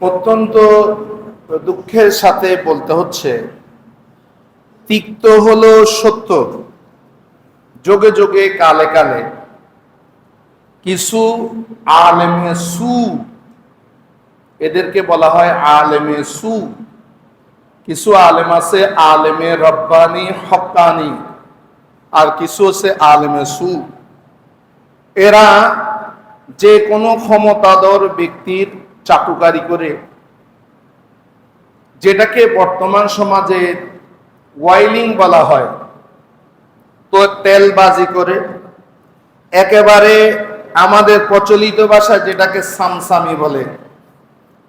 অত্যন্ত দুঃখের সাথে বলতে হচ্ছে, তিক্ত হলো সত্য। যোগে যোগে, কালে কালে। কিছু আলেমে সু, এদেরকে বলা হয় আলেমে সু। কিছু আলেম আছে আলেমে রব্বানি হক্কানি আর কিছু আছে আলেমে সু। এরা যে কোনো ক্ষমতাধর ব্যক্তির চাটুকারি করে। যেটাকে বর্তমান সমাজে ওয়াইলিং বলা হয়, তো তেলবাজি করে। একেবারে আমাদের প্রচলিত ভাষা যেটাকে সামসামি বলে,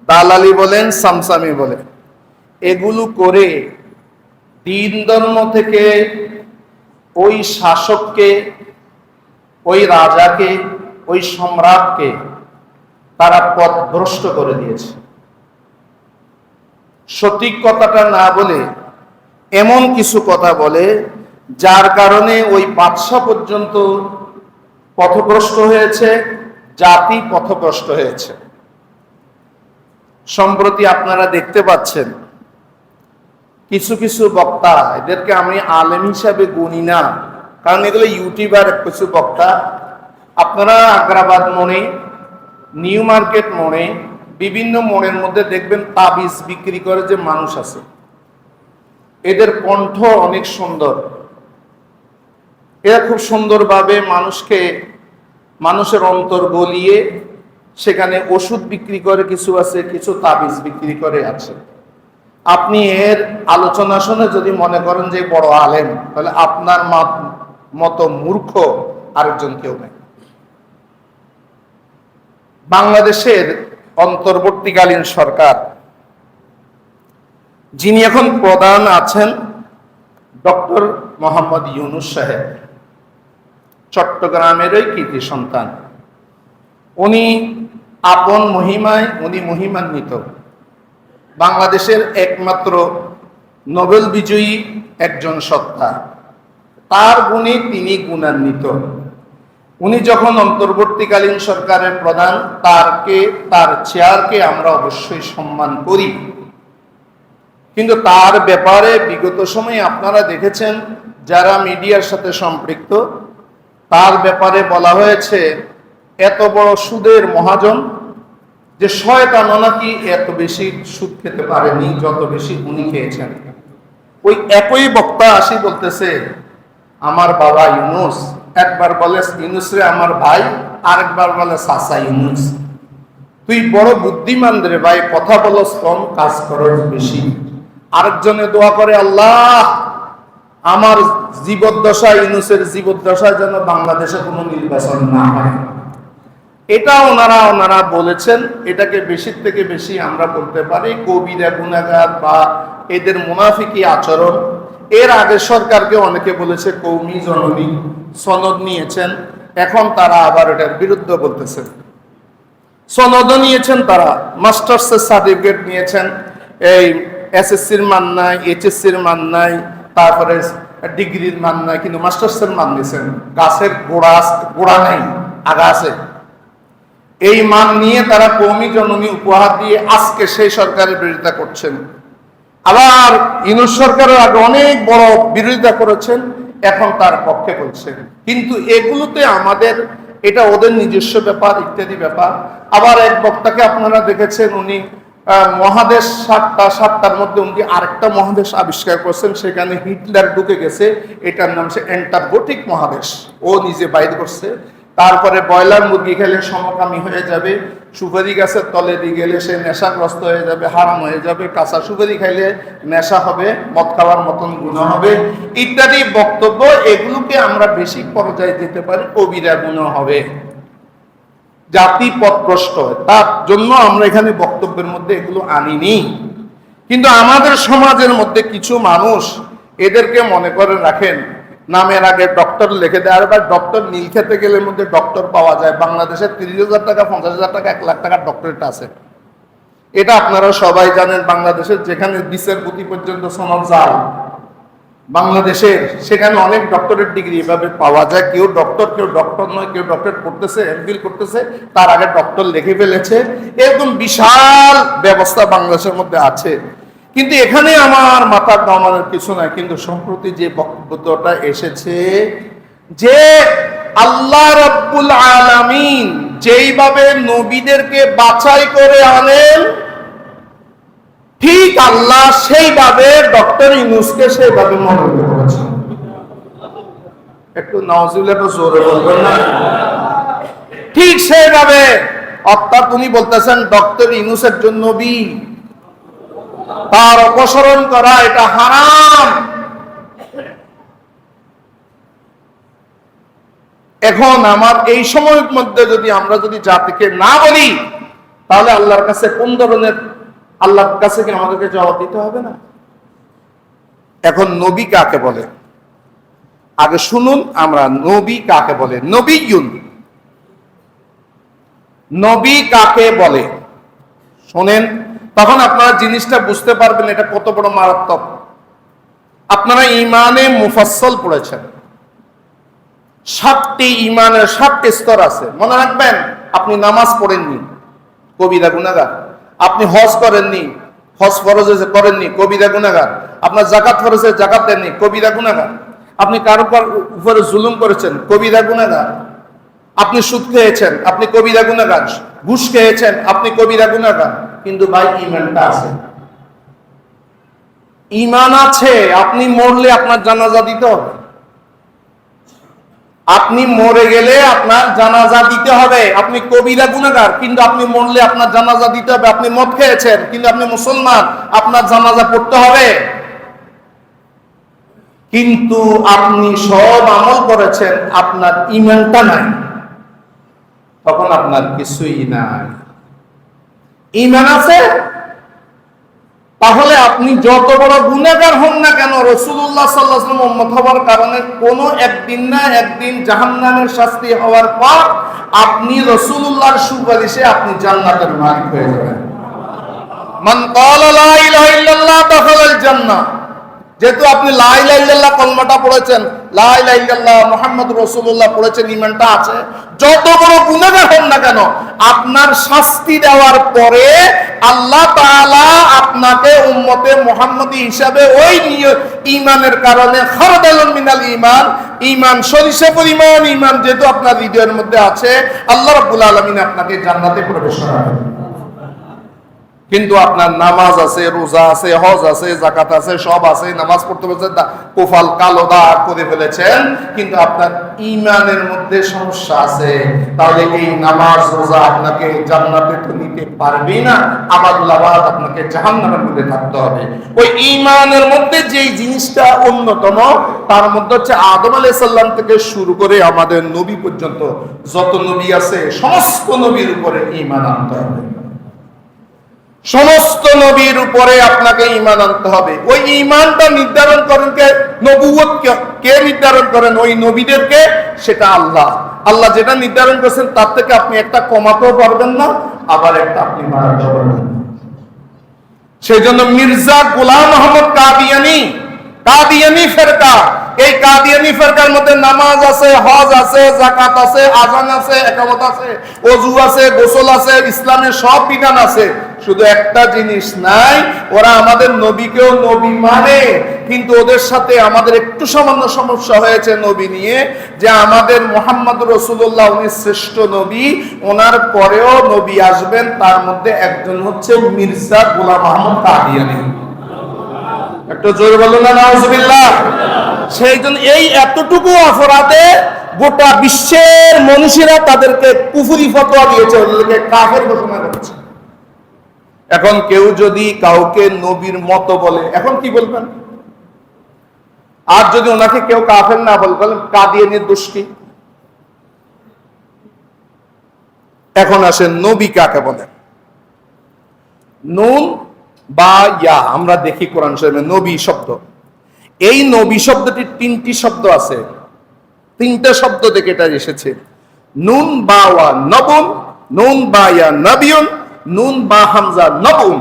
দালালি বলেন, সামসামি বলে। এগুলো করে দিন ধর্ম থেকে ওই শাসককে, ওই রাজাকে, ওই সম্রাটকে তারা পথ ভ্রষ্ট করে দিয়েছে। সঠিক কথাটা না বলে এমন কিছু কথা বলে যার কারণে ওই বাদশা পর্যন্ত পথভ্রষ্ট হয়েছে, জাতি পথভ্রষ্ট হয়েছে। সম্প্রতি আপনারা দেখতে পাচ্ছেন, কিছু কিছু বক্তা, এদেরকে আমি আলেম হিসাবে গুনি না, কারণ এগুলো ইউটিউবার, কিছু বক্তা। আপনারা আগ্রাবাদ মনে নিউ মার্কেট মোড়ে বিভিন্ন মোড়ের মধ্যে দেখবেন তাবিজ বিক্রি করে যে মানুষ আছে। এদের কণ্ঠ অনেক সুন্দর। এরা খুব সুন্দরভাবে মানুষকে, মানুষের অন্তর গলিয়ে সেখানে ওষুধ বিক্রি করে কিছু আছে, কিছু তাবিজ বিক্রি করে আছে। আপনি এর আলোচনা শুনে যদি মনে করেন যে বড় আলেম, তাহলে আপনার মত- মূর্খ আরেকজন কেউ নেই। বাংলাদেশের অন্তর্বর্তীকালীন সরকার। যিনি এখন প্রধান আছেন ডক্টর মোহাম্মদ ইউনুস সাহেব চট্টগ্রামেরই কৃতি সন্তান। উনি আপন মহিমায় উনি মহিমান্বিত। বাংলাদেশের একমাত্র নোবেল বিজয়ী একজন সত্তা। তার গুণে তিনি গুণান্বিত। উনি যখন অন্তর্বর্তীকালীন সরকারের প্রধান, তারকে, তার চেয়ারকে আমরা অবশ্যই সম্মান করি। কিন্তু তার ব্যাপারে বিগত সময়ে আপনারা দেখেছেন, যারা মিডিয়ার সাথে সম্পৃক্ত, তার ব্যাপারে বলা হয়েছে, এত বড় সুদের মহাজন, যে শয়তান নাকি এত বেশি সুদ খেতে পারেনি, যত বেশি উনি খেয়েছেন। ওই একই বক্তা আসি বলতেছে, আমার বাবা ইউনুস একবার বলে ইউনুস রে আমার ভাই আরেকবার বলে সাসা ইউনুস তুই বড় বুদ্ধিমান রে ভাই, কথা বলস কম কাজ করস বেশি। আরেকজনে দোয়া করে, আল্লাহ, আমার জীবদ্দশা ইউনুসের জীবদ্দশা যেন বাংলাদেশে কোনো নির্বাচন না হয়। এটা ওনারা ওনারা বলেছেন, এটাকে বেশি থেকে বেশি আমরা বলতে পারি কবিরা গুণাগার বা এদের মুনাফিকি আচরণ। এর আগে সরকারকে অনেকে বলেছে কৌমি জননী সনদ নিয়েছেন, এখন তারা আবার এটার বিরুদ্ধে বলতেছে। সনদ নিয়েছেন তারা, মাস্টার্সের সার্টিফিকেট নিয়েছেন, এই এসএসসির মান নাই, এইচএসসির মান নাই, তারপরে ডিগ্রির মান নাই, কিন্তু মাস্টার্সের মান নিয়েছেন। গাছের গোড়া গোড়া নেই, আগা আছে। এই মান নিয়ে তারা কৌমি জননী উপহার দিয়ে আজকে সেই সরকারের বিরোধিতা করছেন। আবার ইনুস সরকারের আগে অনেক বড় বিরোধিতা করেছেন, এখন তার পক্ষে বলছেন। কিন্তু এগুলোতে আমাদের, এটা ওদের নিজস্ব ব্যাপার, ইত্যাদি ব্যাপার। আবার এক বক্তাকে আপনারা দেখেছেন, উনি মহাদেশ সাতটা, সাতটার মধ্যে উনি আরেকটা মহাদেশ আবিষ্কার করছেন, সেখানে হিটলার ঢুকে গেছে। এটার নাম সে অ্যান্টার্কটিক মহাদেশ। ও নিজে বাইর করছে। তারপরে ব্রয়লার মুরগি খেলে সমকামী হয়ে যাবে, সুপারি গাছের তলে দিয়ে গেলে সে নেশাগ্রস্ত হয়ে যাবে, হারাম হয়ে যাবে, কাঁচা সুপারি খাইলে নেশা হবে, মদ খাওয়ার মতন গুণ হবে। ইত্যাদি বক্তব্য, এগুলোকে আমরা বেশি পর্যায়ে দিতে পারি, কবিরা গুণ হবে। জাতি পথভ্রষ্ট তার জন্য আমরা এখানে বক্তব্যের মধ্যে এগুলো আনিনি। কিন্তু আমাদের সমাজের মধ্যে কিছু মানুষ এদেরকে মনে করে রাখেন নামের আগে ডক্টর লিখে দেয়। আর ডক্টর নীল খেতে গেলে মধ্যে ডক্টর পাওয়া যায়। বাংলাদেশে তিরিশ হাজার টাকা, পঞ্চাশ হাজার টাকা, এক লাখ টাকার ডক্টরেট আছে। এটা আপনারা সবাই জানেন, বাংলাদেশের যেখানে বিশের প্রতি পর্যন্ত সনদ জাল বাংলাদেশের সেখানে অনেক ডক্টরেট ডিগ্রি এভাবে পাওয়া যায়। কেউ ডক্টর কেউ ডক্টর নয়, কেউ ডক্টরেট করতেছে এমফিল করতেছে, তার আগে ডক্টর লিখে ফেলেছে। এরকম বিশাল ব্যবস্থা বাংলাদেশের মধ্যে আছে। কিন্তু এখানে আমার মাথা কামানোর কিছু নাই, কিন্তু সম্প্রতি যে বক্তব্যটা এসেছে যে আল্লাহ রাব্বুল আলামিন যেইভাবে নবীদেরকে বাছাই করে আনেন, ঠিক আল্লাহ সেইভাবে ডক্টর ইউনুসকে সেইভাবে মনোনীত করেছেন। একটু নওয়াজুল্লাহ একটু জোরে বলবেন না? ঠিক সেইভাবে, অর্থাৎ উনি বলতেছেন, ডক্টর ইউনুস একজন নবী। তার অপসরণ করা, এটা হারাম। এখন আমার এই সময়ের মধ্যে যদি আমরা যদি জাতিকে না বলি, তাহলে আল্লাহর কাছে কোন ধরনের আল্লাহর কাছে কি আমাদেরকে জবাব দিতে হবে না? এখন নবী কাকে বলে? আগে শুনুন, আমরা নবী কাকে বলে? নবী ইউন নবী কাকে বলে? শোনেন তখন আপনারা জিনিসটা বুঝতে পারবেন এটা কত বড় মারাত্মক। আপনারা ইমানে মুফাসল পড়েছেন। সাতটি ইমানের সাতটি স্তর আছে। মনে রাখবেন, আপনি নামাজ পড়েননি, কবিরা গুনাগার আপনি হজ করেননি, হজ ফরজ হয়েছে করেননি, কবিরা গুনাগার আপনার জাকাত ফরজ হয়েছে জাকাত দেননি, কবিরা গুনাগার আপনি কারও উপরে জুলুম করেছেন, কবিরা গুনাগার আপনি সুদ খেয়েছেন, আপনি কবিরা গুনাগার ঘুষ খেয়েছেন, আপনি কবিরা গুনাগার কিন্তু ভাই ইমানটা আছে। ইমান আছে, আপনি মরলে আপনার জানাজা দিতে হবে। আপনি মরে গেলে আপনার জানাজা দিতে হবে। আপনি কবিরা গুনাগার কিন্তু আপনি মরলে আপনার জানাজা দিতে হবে। আপনি মদ খেয়েছেন, কিন্তু আপনি মুসলমান, আপনার জানাজা পড়তে হবে। কিন্তু আপনি সব আমল করেছেন, আপনার ইমানটা নাই। তখন আপনার কিছুই নাই। ইমান আছে? তাহলে আপনি যত বড় গুণাগার হন না কেন রসুল্লাহ সাল্লাহ হওয়ার কারণে কোনো একদিন না একদিন জাহান্নামের শাস্তি হওয়ার পর আপনি রসুল্লাহর সুপারিশে আপনি জান্নাতের মালিক হয়ে যাবেন। মান যেহেতু আপনি লা ইলাহা কলমাটা পড়েছেন, লা ইলাহা ইল্লাল্লাহ মুহাম্মাদুর রাসূলুল্লাহ পড়েছেন ঈমানটা আছে। যত বড় গুনাহগার হন না কেন, আপনার শাস্তি দেওয়ার পরে আল্লাহ তাআলা আপনাকে উম্মতে মুহাম্মদী হিসাবে ওই ঈমানের কারণে খারদালুন মিনাল ইমান ইমান সরিষা পরিমাণ ইমান যেহেতু আপনার হৃদয়ের মধ্যে আছে, আল্লাহ রাব্বুল আলামিন আপনাকে জান্নাতে প্রবেশ করাবেন। কিন্তু আপনার নামাজ আছে, রোজা আছে, হজ আছে জাকাত আছে, সব আছে, নামাজ পড়তে বলছেন কোফাল কালো দাগ করে ফেলেছেন, কিন্তু আপনার ইমানের মধ্যে সমস্যা আছে। তাহলে এই নামাজ, রোজা আপনাকে জান্নাতে তো নিতে পারবে না আবাদুল্লাবাদ আপনাকে জাহান্নামের মধ্যে থাকতে হবে। ওই ইমানের মধ্যে যেই জিনিসটা অন্যতম, তার মধ্যে হচ্ছে আদম আলাইহিস সাল্লাম থেকে শুরু করে আমাদের নবী পর্যন্ত যত নবী আছে, সমস্ত নবীর উপরে ইমান আনতে হবে। সমস্ত নবীর উপরে আপনাকে ইমান আনতে হবে। ওই ইমানটা নির্ধারণ করেন কে? নবুয়ত কে- নির্ধারণ করেন? ওই নবীদেরকে। সেটা আল্লাহ। আল্লাহ যেটা নির্ধারণ করেছেন, তার থেকে আপনি একটা কমাতেও পারবেন না, আবার একটা আপনি বাড়াতেও পারবেন। সেই জন্য মির্জা গোলাম মোহাম্মদ কাদিয়ানি কাদিয়ানি ফেরকা এই কাদিয়ানি ফেরকার মধ্যে নামাজ আছে, হজ আছে জাকাত আছে, আজান আছে, একামত আছে অজু আছে, গোসল আছে, ইসলামের সব বিধান আছে। শুধু একটা জিনিস নাই, ওরা আমাদের নবীকেও নবী মানে। কিন্তু ওদের সাথে আমাদের একটু সামান্য সমস্যা হয়েছে নবী নিয়ে, যে আমাদের মোহাম্মদ রসুল্লাহ উনি শ্রেষ্ঠ নবী, ওনার পরেও নবী আসবেন, তার মধ্যে একজন হচ্ছে মির্জা গোলাম আহমদ কাদিয়ানি। একটু জোর বলুন না, নাউজুবিল্লাহ। সেই জন্য এই এতটুকু অপরাধে গোটা বিশ্বের মনীষীরা তাদেরকে কুফুরি ফতোয়া দিয়েছে, ওদেরকে কাফের ঘোষণা করেছে। এখন কেউ যদি কাউকে নবীর মতো বলে, এখন কি বলবেন? আর যদি ওনাকে কেউ কাফের না বলে, বলেন কাদিয়ানির দোষ কি? এখন আসেন নবী কাকে বলেন নুন বা ইয়া, আমরা দেখি কোরআন শরীফে নবী শব্দ। এই নবী শব্দটির তিনটি শব্দ আছে। তিনটা শব্দ থেকে এটা এসেছে। নুন, বা, ওয়া নুন, বা, ইয়া নবিউন নুন, বা, হামজা নবুন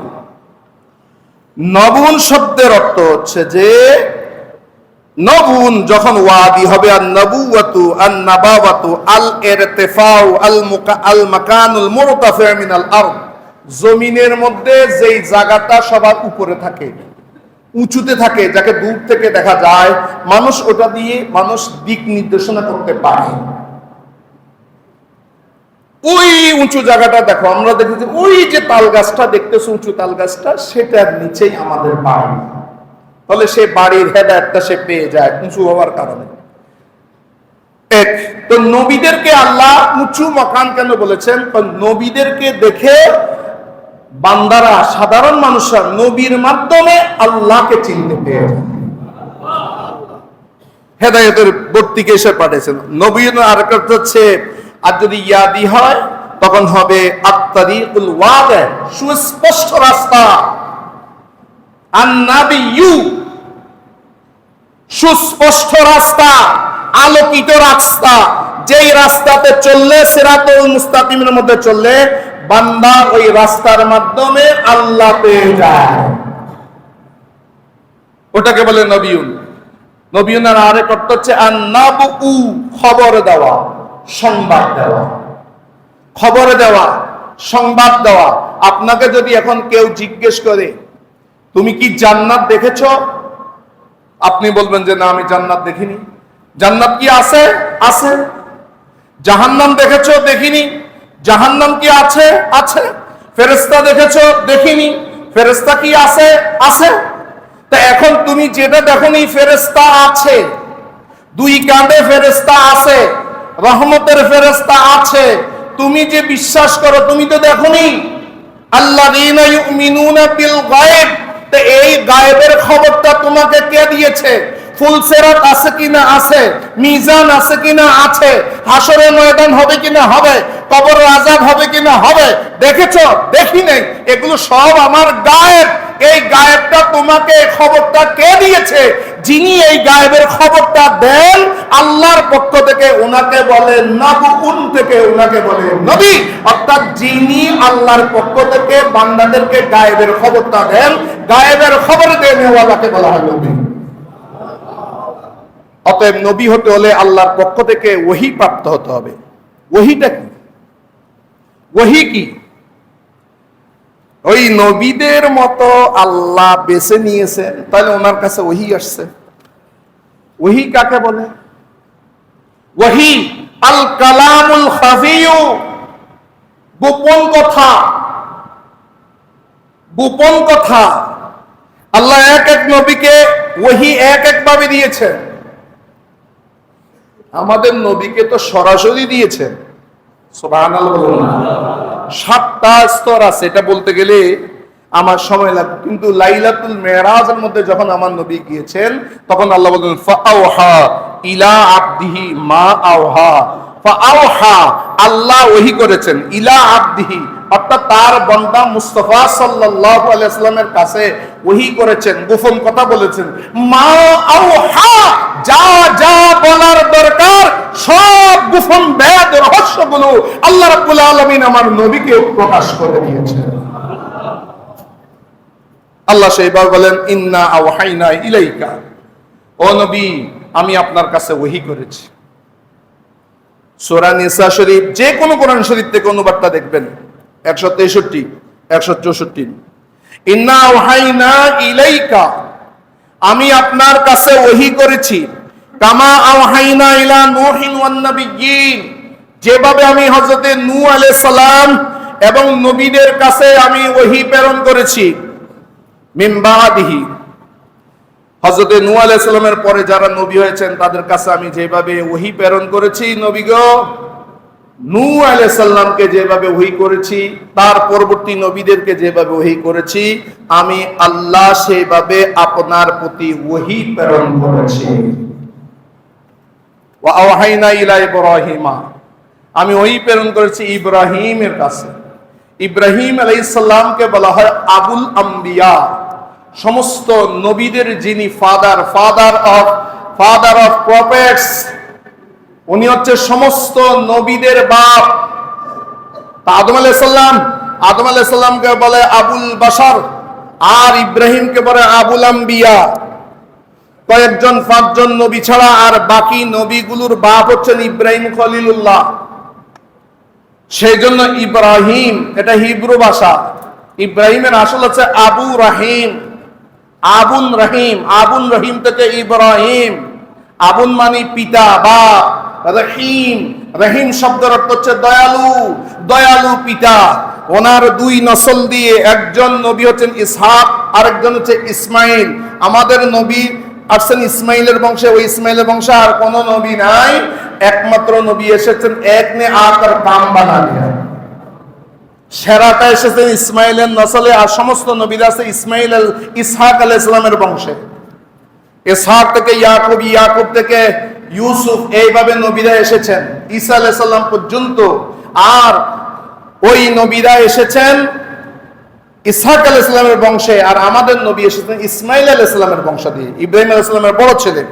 নবুন শব্দের অর্থ হচ্ছে যে নবুন যখন ওয়াদি হবে আর নবুয়াতু আর নাবাওয়াতু আল ইরতিফাউ আল মুকা আল মাকানুল মুরতাফি মিনাল আরদ। জমিনের মধ্যে যেই জায়গাটা সবার উপরে থাকে উঁচুতে থাকে, যাকে দূর থেকে দেখা যায়, মানুষ ওটা দিয়ে মানুষ দিক নির্দেশনা করতে পারে। ওই উঁচু জায়গাটা দেখো, আমরা দেখেছি ওই যে তাল গাছটা, দেখতেছো উঁচু তাল গাছটা, সেটার নিচেই আমাদের বাড়ি। তাহলে সে বাড়ির হেদায়তটা সে পেয়ে যায় উঁচু হওয়ার কারণে। এক, তো নবীদেরকে আল্লাহ উঁচু মকান কেন বলেছেন? নবীদেরকে দেখে বান্দারা, সাধারণ মানুষরা নবীর মাধ্যমে আল্লাহকে চিনতে পেয়ে হেদায়তের বর্তিকে এসে পাঠিয়েছেন নবীন আর হচ্ছে, আর যদি ইয়াদি হয়, তখন হবে আত্মারিকুল ওয়াদে, সুস্পষ্ট রাস্তা। আন্নাবিয়ু সুস্পষ্ট রাস্তা, আলোকিত রাস্তা। যেই রাস্তাতে চললে সেরাতুল মুস্তাকিমের মধ্যে চললে বান্দা ওই রাস্তার মাধ্যমে আল্লাহ পেয়ে যায়। ওটাকে বলে নবীন নবীনের আরেক অর্থ হচ্ছে আন্নাবু খবর দেওয়া, সংবাদ দেওয়া। খবর দেওয়া, সংবাদ দেওয়া। আপনাকে যদি এখন কেউ জিজ্ঞেস করে, তুমি কি জান্নাত দেখেছ? আপনি বলবেন যে, না, আমি জান্নাত দেখিনি। জান্নাত কি আছে? আছে। জাহান্নাম দেখেছ? দেখিনি। জাহান্নাম কি আছে? আছে। ফেরেস্তা দেখেছ? দেখিনি। ফেরেস্তা কি আছে? আছে। তা এখন তুমি যেটা দেখনি ফেরেস্তা আছে। দুই কাঁধে ফেরেস্তা আছে, রহমতের ফেরেস্তা আছে। তুমি যে বিশ্বাস করো, তুমি তো দেখনি। আল্লাহ বিল গায়েব। তো এই গায়েবের খবরটা তোমাকে কে দিয়েছে? ফুলসেরাত আছে কিনা আছে? মিজান আছে কিনা আছে? হাসরের ময়দান হবে কিনা হবে? কবর আজাব হবে কিনা হবে? দেখেছ? দেখি নাই। এগুলো সব আমার গায়েব। এই গায়েবটা তোমাকে খবরটা কে দিয়েছে? যিনি এই গায়েবের খবরটা দেন, আল্লাহর পক্ষ থেকে ওনাকে বলে নবুন থেকে ওনাকে বলে নবী। অর্থাৎ যিনি আল্লাহর পক্ষ থেকে বান্দাদেরকে গায়েবের খবরটা দেন, গায়েবের খবর দেনেওয়ালাকে বলা হয় নবী। অতএব নবী হতে হলে আল্লাহর পক্ষ থেকে ওহি প্রাপ্ত হতে হবে। ওহিটা কি? ওহি কি? ওই নবীদের মতো আল্লাহ বেছে নিয়েছেন তাহলে ওনার কাছে ওহি আসছে। ওহি কাকে বলে? ওহি আল কালামুল খাফিউ। গোপন কথা। গোপন কথা। আল্লাহ এক এক নবীকে ওহি এক এক ভাবে দিয়েছেন। আমাদের নবীকে তো সরাসরি দিয়েছেন। বলুন। সাতটা স্তর আছে, এটা বলতে গেলে আমার সময় লাগবে। কিন্তু লাইলাতুল মেরাজের মধ্যে যখন আমার নবী গিয়েছেন, তখন আল্লাহ বললেন ফাআওহা ইলা আবদিহি মা আওহা। ফাআওহা, আল্লাহ ওহি করেছেন, ইলা আবদিহি অর্থাৎ তার বন্দা মুস্তফা সাল্লামের কাছে ওহি করেছেন, গোপন কথা বলেছেন। মা যা যা বলার দরকার, সব গোপন বেদ, রহস্যগুলো আল্লাহ রাব্বুল আলামিন আমার নবীকে প্রকাশ করে দিয়েছেন। আল্লাহ সেইবার বলেন, ইন্না ইলাইকা। ও নবী, আমি আপনার কাছে ওহি করেছি। সোরা নিসা শরীফ, যে কোনো কোরআন শরীফ থেকে অনুবাদটা দেখবেন। একশো তেষট্টি, একশো চৌষট্টি। ইন্না আওহাইনা ইলাইকা আমি আপনার কাছে ওহি করেছি। কামা ইলা ওয়ান নাবিয়্যিন যেভাবে আমি হযরতে নূহ আলাইহিস সালাম এবং নবীদের কাছে আমি ওহি প্রেরণ করেছি। মিমবাদিহি হজরতে নূহ আলাইহিস সালামের পরে যারা নবী হয়েছেন, তাদের কাছে আমি যেভাবে ওহি প্রেরণ করেছি নবীগো নূহ আলাইহিস সালামকে যেভাবে ওহি করেছি, তার পরবর্তী নবীদেরকে যেভাবে ওহি করেছি, আমি আল্লাহ আপনার প্রতি ওহি প্রেরণ করেছি। আমি প্রেরণ করেছি ইব্রাহিমের কাছে। ইব্রাহিম আলাইহিস সালামকে বলা হয় আবুল আম্বিয়া। সমস্ত নবীদের যিনি father father of father of prophets উনি হচ্ছে সমস্ত নবীদের বাপ। আদম আলাইহিস সালাম, আদম আলাইহিস সালামকে বলে আবুল বাশার, আর ইব্রাহিমকে বলে আবুল আম্বিয়া। কয়েকজন, পাঁচজন নবী ছাড়া আর বাকি নবীগুলোর বাপ হচ্ছেন ইব্রাহিম খলিলুল্লাহ। সেই জন্য ইব্রাহিম, এটা হিব্রু ভাষা। ইব্রাহিমের আসল হচ্ছে আবু রাহিম। আবুন রহিম আবুন রহিম থেকে ইব্রাহিম। আবুন মানি পিতা বা রহিম। রহিম শব্দের অর্থ হচ্ছে দয়ালু। দয়ালু পিতা। ওনার দুই নসল দিয়ে একজন নবী হচ্ছেন ইসহাক, আরেকজন হচ্ছে ইসমাইল। আমাদের নবী আসছেন ইসমাইলের বংশে। ওই ইসমাইলের বংশে আর কোন নবী নাই। একমাত্র নবী এসেছেন এক নে আকার কাম বানালিয়া। সেরাটা এসেছেন ইসমাইলের নসলে আর সমস্ত নবীরা আছে ইসমাইল ইসহাক আল ইসলামের বংশে। ইসহাক থেকে ইয়াকুব ইয়াকুব থেকে ইউসুফ এইভাবে নবীরা এসেছেন। ঈসা আলাইহিস সালাম পর্যন্ত আর ওই নবীরা এসেছেন ইসহাক আল ইসলামের বংশে আর আমাদের নবী এসেছেন ইসমাইল আল ইসলামের বংশ দিয়ে। ইব্রাহিম আল ইসলামের বড় ছেলে।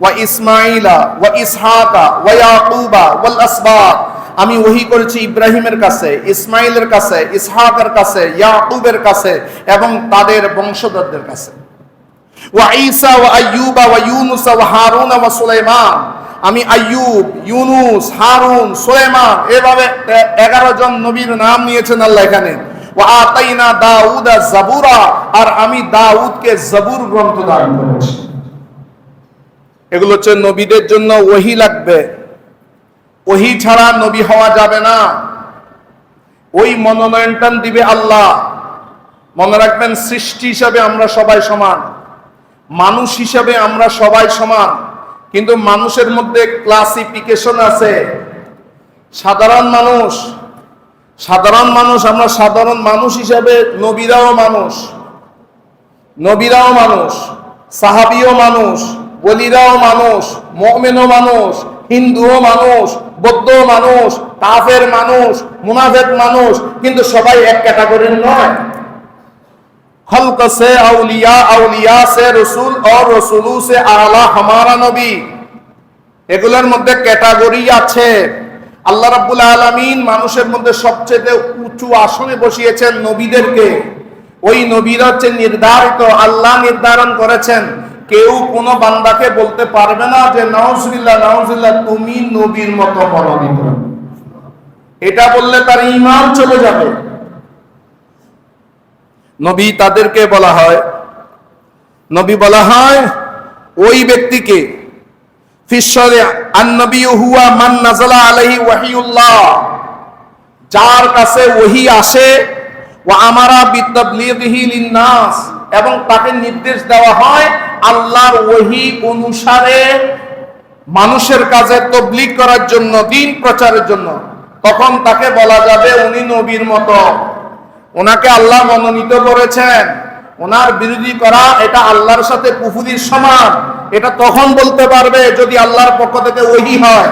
ওয়া ইসমাইলা ওয়া ইসহাকা, ওয়া ইয়াকুবা, ওয়াল আসবাত আমি ওহি করেছি ইব্রাহিমের কাছে ইসমাইলের কাছে, ইসহাকের কাছে, ইয়াকুবের কাছে এবং তাদের বংশধরদের কাছে। ওয়া ইউনুস ওয়া হারুন ওয়া সুলাইমান। আমি ইউনুস, হারুন, সুলাইমান, এভাবে এগারো জন নবীর নাম নিয়েছেন আল্লাহ এখানে। ওয়া আতাইনা জাবুরা, আর আমি দাউদকে জাবুর গ্রন্থ দান করেছি। এগুলো হচ্ছে নবীদের জন্য ওহি লাগবে। ওহি ছাড়া নবী হওয়া যাবে না। ওই মনোনয়নটা দিবে আল্লাহ। মনে রাখবেন সৃষ্টি হিসাবে আমরা সবাই সমান। মানুষ হিসাবে আমরা সবাই সমান, কিন্তু মানুষের মধ্যে ক্লাসিফিকেশন আছে। সাধারণ মানুষ সাধারণ মানুষ, আমরা সাধারণ মানুষ হিসাবে নবীরাও মানুষ নবীরাও মানুষ, সাহাবিও মানুষ বলিরাও মানুষ, মমেনও মানুষ, হিন্দুও মানুষ বৌদ্ধ মানুষ, কাফের মানুষ, মুনাফেক মানুষ, কিন্তু সবাই এক ক্যাটাগরির নয়। खल्क से अलिया अलिया से रसूल और रसूलू से आला हमारा নবী এগুলোর মধ্যে ক্যাটাগরি আছে আল্লাহ রাব্বুল আলামিন মানুষের মধ্যে সবচেয়ে উঁচু আসনে বসিয়েছেন নবীদেরকে ওই নবীরা হচ্ছে নির্ধারিত আল্লাহ নির্ধারণ করেছেন কেউ কোন বান্দাকে বলতে পারবে না যে নাউজুবিল্লাহ নাউজুবিল্লাহ তুমি নবীর মতো পরিণত এটা বললে তার ঈমান চলে যাবে নবী তাদেরকে বলা হয়। নবী বলা হয়, ওই ব্যক্তিকে আলাইহি ওয়াহিউল্লাহ, যার কাছে ওহি আসে ও আমারা লিন্নাস, এবং তাকে নির্দেশ দেওয়া হয় আল্লাহর ওহি অনুসারে মানুষের কাজে তবলিগ করার জন্য, দিন প্রচারের জন্য। তখন তাকে বলা যাবে উনি নবীর মতো। ওনাকে আল্লাহ মনোনীত করেছেন। ওনার বিরোধী করা এটা আল্লাহর সাথে কুফুরির সমান। এটা তখন বলতে পারবে যদি আল্লাহর পক্ষ থেকে ওহি হয়।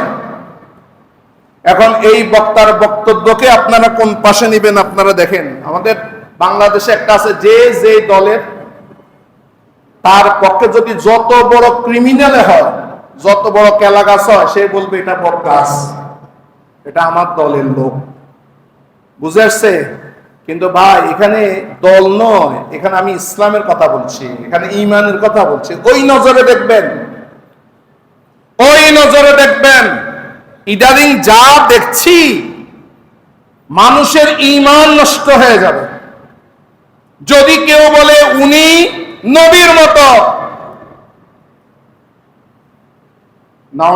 এখন এই বক্তার বক্তব্যকে আপনারা কোন পাশে নেবেন আপনারা দেখেন। আমাদের বাংলাদেশে একটা আছে যে যে দলের। তার পক্ষে যদি যত বড় ক্রিমিনালে হয়, যত বড় কেলা গাছ হয়, সে বলবে এটা বড় গাছ এটা আমার দলের লোক। বুঝে আসছে? কিন্তু ভাই, এখানে দল নয়, এখানে আমি ইসলামের কথা বলছি, এখানে ইমানের কথা বলছি। ওই নজরে দেখবেন, ওই নজরে দেখবেন, ইদানিং যা দেখছি, মানুষের ইমান নষ্ট হয়ে যাবে। যদি কেউ বলে উনি নবীর মতো না।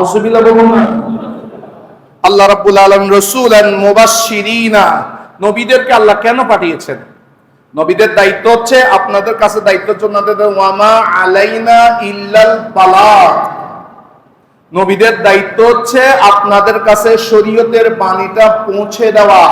আল্লাহ রাব্বুল আলামিন রাসূলান মুবাশশিরিনা নবীদেরকে আল্লাহ কেন পাঠিয়েছেন? নবীদের দায়িত্ব হচ্ছে আপনাদের কাছে দায়িত্ব জন্য ওয়ামা আলাইনা ইল্লাল বালাগ। নবীদের দায়িত্ব হচ্ছে আপনাদের কাছে শরীয়তের বাণীটা পৌঁছে দেওয়া।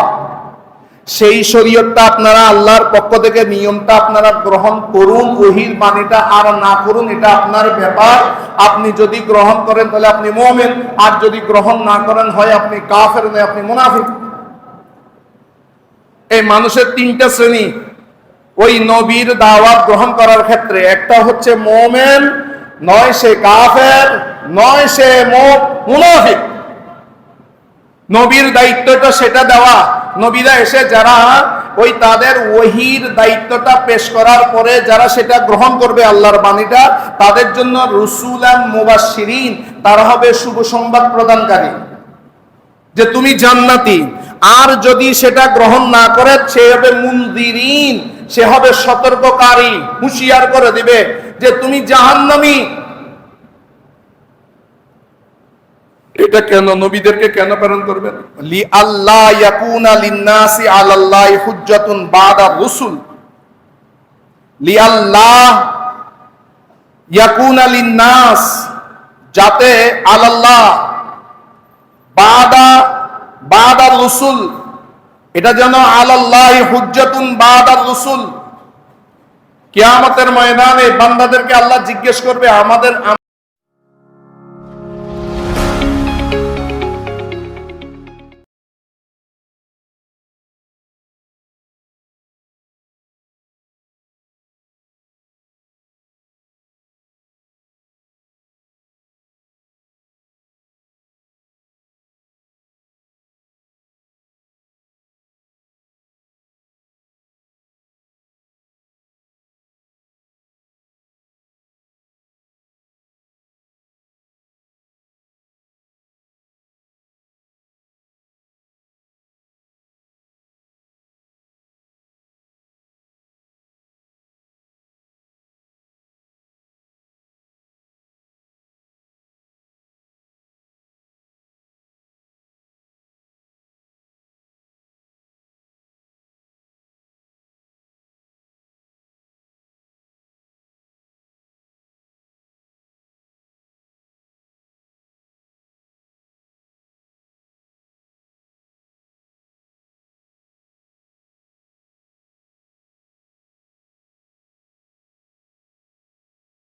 সেই শরীয়তটা আপনারা আল্লাহর পক্ষ থেকে নিয়মটা আপনারা গ্রহণ করুন, ওহির বাণীটা আর না করুন, এটা আপনার ব্যাপার। আপনি যদি গ্রহণ করেন তাহলে আপনি মোমেন, আর যদি গ্রহণ না করেন হয় আপনি কাফের নয়, আপনি মুনাফিক। এই মানুষের তিনটা শ্রেণি, ওই নবীর দাওয়াত গ্রহণ করার ক্ষেত্রে, একটা হচ্ছে মোমেন, নয় সে কাফের, নয় সে মুনাফিক। নবীর দায়িত্বটা সেটা দেওয়া। নবীরা এসে যারা ওই তাদের ওহির দায়িত্বটা পেশ করার পরে যারা সেটা গ্রহণ করবে আল্লাহর বাণীটা, তাদের জন্য রসুলান মুবাশশিরিন, তারা হবে শুভ সংবাদ প্রদানকারী। যে তুমি জান্নাতি আর যদি সেটা গ্রহণ না করে, সে হবে মুনদিরিন সে হবে সতর্ককারী, হুঁশিয়ার করে দিবে যে তুমি জাহান্নামী। এটা কেন? নবীদেরকে কেন প্রেরণ করবেন? লি আল্লাহ ইয়াকুনা লিন্নাসি আলাল্লাহি হুজ্জাতুন বাদা রুসুল লি আল্লাহ ইয়াকুনা লিন্নাস, যাতে আলাল্লাহ বাদা বাদা রসুল। এটা যেন আলাল্লাহ হুজ্জাতুন বাদা রসুল। কিয়ামতের ময়দানে বান্দাদেরকে আল্লাহ জিজ্ঞেস করবে, আমাদের